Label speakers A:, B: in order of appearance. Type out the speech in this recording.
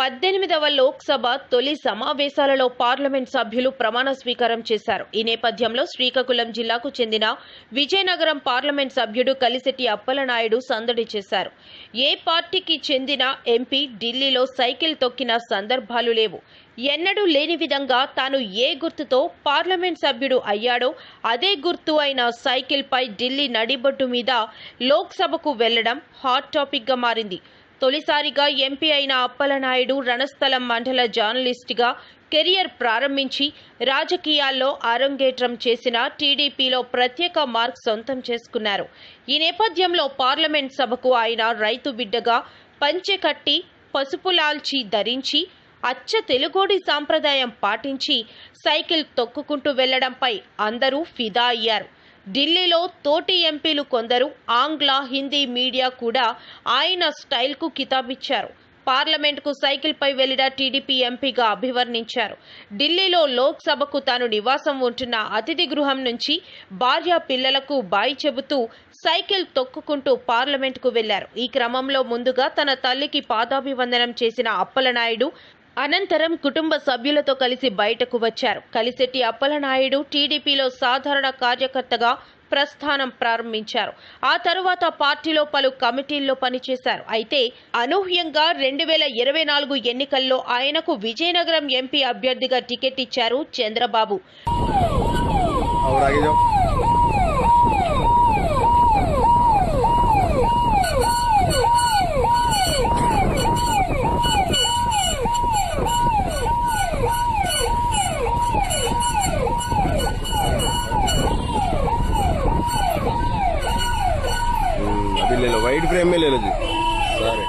A: పద్దెనిమిదవ లోక్సభ తొలి సమావేశాలలో పార్లమెంట్ సభ్యులు ప్రమాణ స్వీకారం చేశారు. ఈ నేపథ్యంలో శ్రీకాకుళం జిల్లాకు చెందిన విజయనగరం పార్లమెంట్ సభ్యుడు కలిశెట్టి అప్పలనాయుడు సందడి చేశారు. ఏ పార్టీకి చెందిన ఎంపీ ఢిల్లీలో సైకిల్ తొక్కిన సందర్భాలు లేవు. ఎన్నడూ లేని విధంగా తాను ఏ గుర్తుతో పార్లమెంట్ సభ్యుడు అయ్యాడో అదే గుర్తు అయిన సైకిల్పై ఢిల్లీ నడిబొట్టు మీద లోక్సభకు వెళ్ళడం హాట్ టాపిక్గా మారింది. తొలిసారిగా ఎంపీ అయిన అప్పలనాయుడు రణస్థలం మండల జర్నలిస్టుగా కెరియర్ ప్రారంభించి రాజకీయాల్లో అరంగేట్రం చేసిన టీడీపీలో ప్రత్యేక మార్క్ సొంతం చేసుకున్నారు. ఈ నేపథ్యంలో పార్లమెంట్ సభకు ఆయన రైతు బిడ్డగా పంచె కట్టి పసుపు లాల్చి ధరించి అచ్చ తెలుగోడి సాంప్రదాయం పాటించి సైకిల్ తొక్కుకుంటూ వెళ్ళడంపై అందరూ ఫిదా అయ్యారు. ఢిల్లీలో తోటి ఎంపీలు కొందరు ఆంగ్ల హిందీ మీడియా కూడా ఆయన స్టైల్కు కితాబిచ్చారు. పార్లమెంట్కు సైకిల్పై వెళ్ళిన టీడీపీ ఎంపీగా అభివర్ణించారు. ఢిల్లీలో లోక్సభకు తాను నివాసం ఉంటున్న అతిథి గృహం నుంచి భార్య పిల్లలకు బాయి చెబుతూ సైకిల్ తొక్కుకుంటూ పార్లమెంట్కు వెళ్ళారు ఈ క్రమంలో ముందుగా తన తల్లికి పాదాభివందనం చేసిన అప్పలనాయుడు అనంతరం కుటుంబ సభ్యులతో కలిసి బయటకు వచ్చారు. కలిశెట్టి అప్పలనాయుడు టీడీపీలో సాధారణ కార్యకర్తగా ప్రస్థానం ప్రారంభించారు. ఆ తరువాత పార్టీలో పలు కమిటీల్లో పనిచేశారు. అయితే అనూహ్యంగా రెండు వేల ఇరవై నాలుగు ఎన్నికల్లో ఆయనకు విజయనగరం ఎంపీ అభ్యర్థిగా టికెట్ ఇచ్చారు చంద్రబాబు.
B: अभी ले लो वाइट फ्रेम में ले लो जी सारे